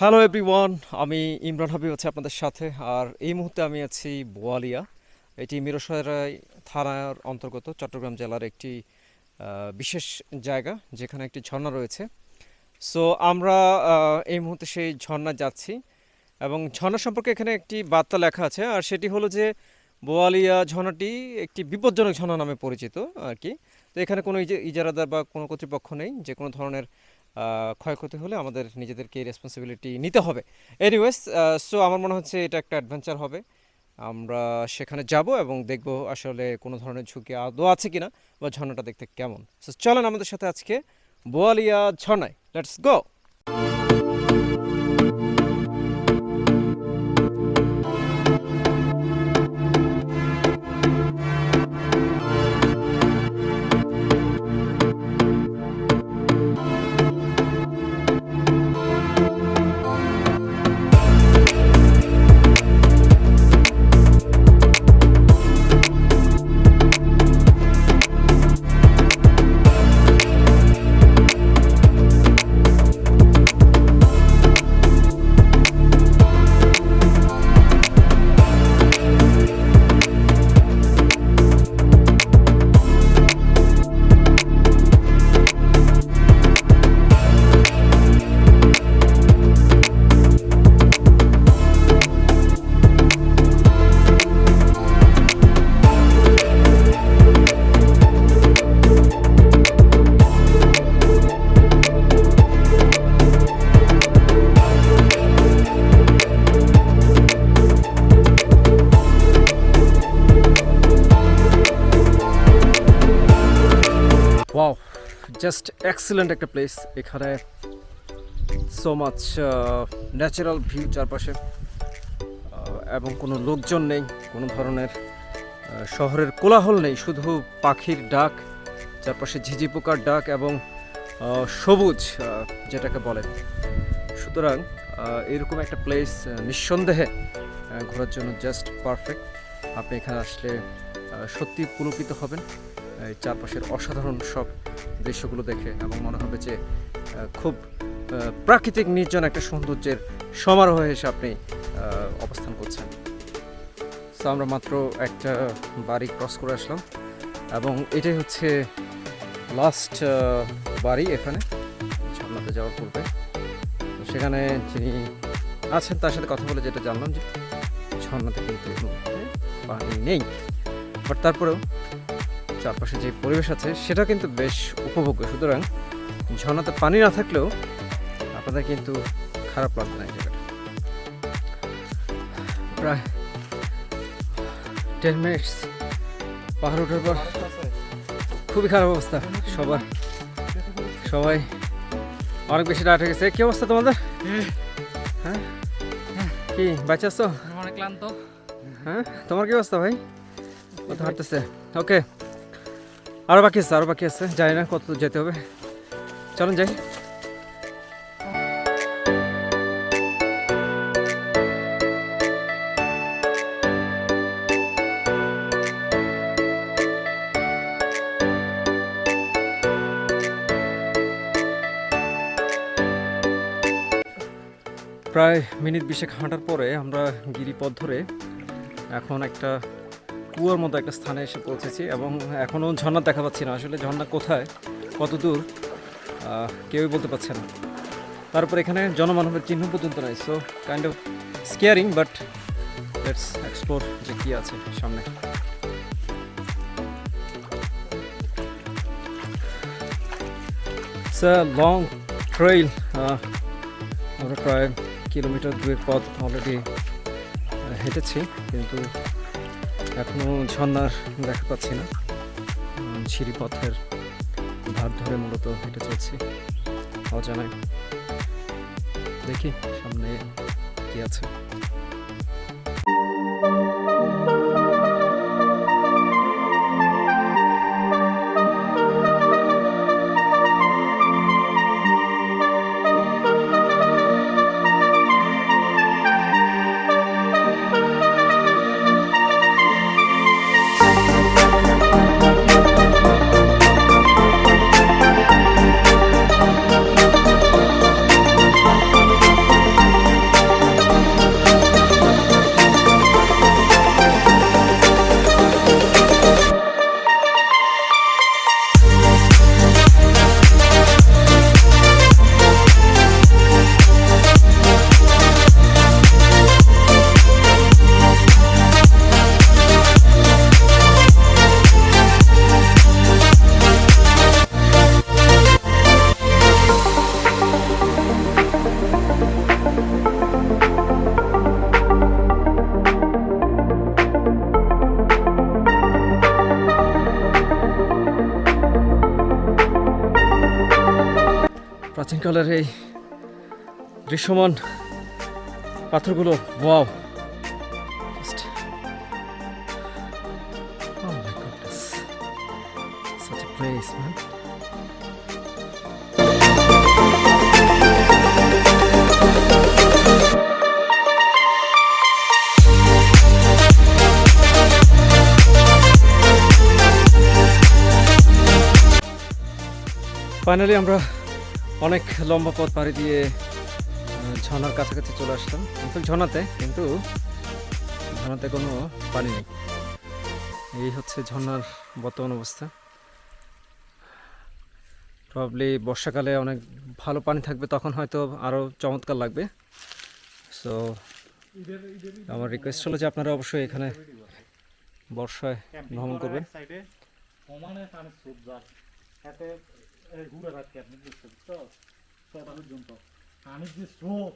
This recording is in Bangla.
হ্যালো এভরিওয়ান আমি ইমরান হাবিব আছি আপনাদের সাথে, আর এই মুহূর্তে আমি আছি বোয়ালিয়া। এটি মিরসরাই থানার অন্তর্গত চট্টগ্রাম জেলার একটি বিশেষ জায়গা, যেখানে একটি ঝর্ণা রয়েছে। সো আমরা এই মুহূর্তে সেই ঝর্ণা যাচ্ছি এবং ঝর্ণা সম্পর্কে এখানে একটি বার্তা লেখা আছে, আর সেটি হলো যে বোয়ালিয়া ঝর্ণাটি একটি বিপজ্জনক ঝর্ণা নামে পরিচিত, আর কি। তো এখানে কোনো ইজারাদার বা কোনো কর্তৃপক্ষ নেই, যে কোনো ধরনের ক্ষয়ক্ষতি হলে আমাদের নিজেদেরকে রেসপন্সিবিলিটি নিতে হবে। এনিওয়েজ সো আমার মনে হচ্ছে এটা একটা অ্যাডভেঞ্চার হবে। আমরা সেখানে যাব এবং দেখব আসলে কোনো ধরনের ঝুঁকি আদৌ আছে কিনা বা ঝর্ণাটা দেখতে কেমন। সো চলেন আমাদের সাথে আজকে বোয়ালিয়া ঝর্ণায়। Let's go wow just excellent একটা প্লেস এখানে সো মাচ ন্যাচারাল ভিউ চারপাশে এবং কোনো লোকজন নেই, কোনো ধরনের শহরের কোলাহল নেই, শুধু পাখির ডাক, চারপাশে ঝিঝি পোকার ডাক এবং সবুজ যেটাকে বলে। সুতরাং এরকম একটা প্লেস নিঃসন্দেহে ঘোরার জন্য জাস্ট পারফেক্ট আপনি এখানে আসলে সত্যি পুলকিত হবেন। চারপাশের অসাধারণ সব দৃশ্যগুলো দেখে এবং মনে হবে যে খুব প্রাকৃতিক নির্জন একটা সৌন্দর্যের সমারোহ এসে আপনি অবস্থান করছেন। তো আমরা মাত্র একটা বাড়ি ক্রস করে আসলাম এবং এটাই হচ্ছে লাস্ট বাড়ি এখানে ঝর্ণাতে যাওয়ার পূর্বে। সেখানে যিনি আছেন তার সাথে কথা বলে যেটা জানলাম যে ঝর্ণাতে কিন্তু পানি নেই। বাট তারপরেও চারপাশে যে পরিবেশ আছে সেটা কিন্তু বেশ উপভোগ্য। সুতরাং ঝর্ণাতে পানি না থাকলেও আপনাদের কিন্তু খারাপ লাগবে না এই জায়গাটা। প্রায় টেন মিনিটস পাহাড় ওঠার পর খুবই খারাপ অবস্থা সবার। সবাই অনেক বেশি রাত হয়ে গেছে। কি অবস্থা তোমাদের? হ্যাঁ? কি বাচ্চা আছো? অনেক ক্লান্ত। হ্যাঁ? তোমার কি অবস্থা ভাই? কত হাঁটতেছে? ওকে। আরও বাকি আছে আরও বাকি আছে। জানি না কত যেতে হবে। চলুন যাই। প্রায় মিনিট বিশেক হাঁটার পরে আমরা গিরিপথ ধরে এখন একটা কুয়োর মতো একটা স্থানে এসে পৌঁছেছি এবং এখনও ঝর্ণা দেখা পাচ্ছি না। আসলে ঝর্ণা কোথায়, কত দূর কেউই বলতে পারছে না। তারপর এখানে জনমানবের চিহ্ন পর্যন্ত নাই so kind of scaring but let's explore যে কী আছে সামনে। লং ট্রেইল আমরা প্রায় কিলোমিটার দুয়েক পথ অলরেডি হেঁটেছি, কিন্তু এখনও ঝর্ণার দেখা পাচ্ছি না। সিঁড়িপথের সিঁড়ি পথের ধার ধরে মূলত হেঁটে চলছি। অজানায়। দেখি সামনে কি আছে। প্রাচীনকালের এই দৃশ্যমান পাথরগুলো ওয়াও। ফাইনালি oh আমরা অনেক লম্বা পথ পাড়ি দিয়ে আহ, ঝর্ণার কাছাকাছি চলে আসলাম। কিন্তু ঝর্নাতে কিন্তু ঝর্নাতে কোনো পানি নেই। এই হচ্ছে ঝর্ণার বর্তমান অবস্থা। প্রবলি বর্ষাকালে অনেক ভালো পানি থাকবে তখন হয়তো আরও চমৎকার লাগবে। সো আমার রিকোয়েস্ট হলো যে আপনারা অবশ্যই এখানে বর্ষায় ভ্রমণ করবেন। ঘুরে রাখতে আপনি বুঝতে পারছ ছটা পর্যন্ত আমি যে স্রোত